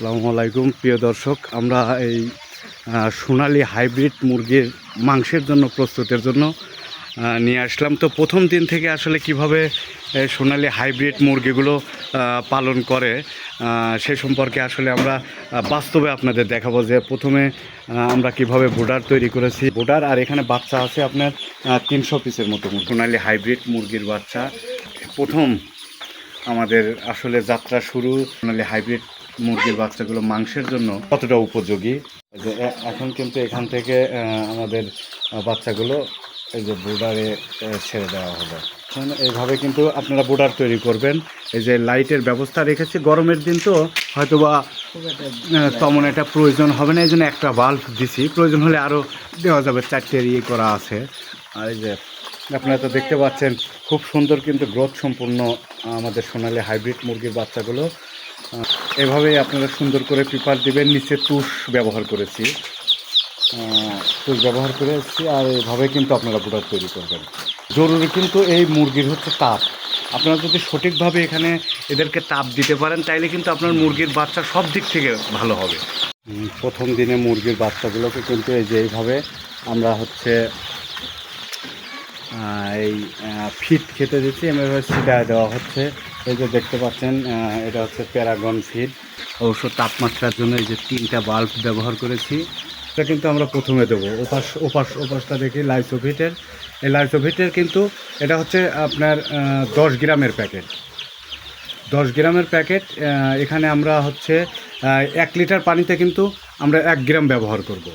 আসসালামু আলাইকুম। প্রিয় দর্শক, আমরা এই সোনালী হাইব্রিড মুরগির মাংসের জন্য, প্রস্তুতের জন্য নিয়ে আসলাম। তো প্রথম দিন থেকে আসলে কীভাবে সোনালী হাইব্রিড মুরগিগুলো পালন করে সে সম্পর্কে আসলে আমরা বাস্তবে আপনাদের দেখাবো যে প্রথমে আমরা কীভাবে বোর্ডার তৈরি করেছি। বোর্ডার আর এখানে বাচ্চা আছে আপনার তিনশো পিসের মতো। সোনালী হাইব্রিড মুরগির বাচ্চা। প্রথম আমাদের আসলে যাত্রা শুরু। সোনালি হাইব্রিড মুরগির বাচ্চাগুলো মাংসের জন্য কতটা উপযোগী? যে এখন কিন্তু এখান থেকে আমাদের বাচ্চাগুলো এই যে বোর্ডারে ছেড়ে দেওয়া হবে। এখন এইভাবে কিন্তু আপনারা বোর্ডার তৈরি করবেন। এই যে লাইটের ব্যবস্থা রেখেছি। গরমের দিন তো হয়তো বা তেমন একটা প্রয়োজন হবে না। এই জন্য একটা বাল্ব দিছি। প্রয়োজন হলে আরও দেওয়া যাবে। চারটে ইয়ে করা আছে। আর এই যে আপনারা তো দেখতে পাচ্ছেন, খুব সুন্দর কিন্তু গ্রোথ সম্পূর্ণ আমাদের সোনালি হাইব্রিড মুরগির বাচ্চাগুলো। এভাবেই আপনারা সুন্দর করে পেপার দিবেন, নিচে তুষ ব্যবহার করেছি। তুষ ব্যবহার করে এসেছি আর এইভাবে কিন্তু আপনারা বুড়ার তৈরি করবেন। জরুরি কিন্তু এই মুরগির হচ্ছে তাপ। আপনারা যদি সঠিকভাবে এখানে এদেরকে তাপ দিতে পারেন, তাইলে কিন্তু আপনার মুরগির বাচ্চা সব দিক থেকে ভালো হবে। প্রথম দিনে মুরগির বাচ্চাগুলোকে কিন্তু এই যে এইভাবে আমরা হচ্ছে এই ফিট খেতে দিচ্ছি। এভাবে সিটায় দেওয়া হচ্ছে। এই যে দেখতে পাচ্ছেন এটা হচ্ছে প্যারাগন ফিড। অবশ্য তাপমাত্রার জন্য এই যে তিনটা বাল্ব ব্যবহার করেছি, এটা কিন্তু আমরা প্রথমে দেবো। ওপাশ ওপাশ, ওপাশটা দেখি লাইসোভিটের এই লাইসোভিটের কিন্তু এটা হচ্ছে আপনার দশ গ্রামের প্যাকেট। দশ গ্রামের প্যাকেট এখানে আমরা হচ্ছে এক লিটার পানিতে কিন্তু আমরা এক গ্রাম ব্যবহার করব।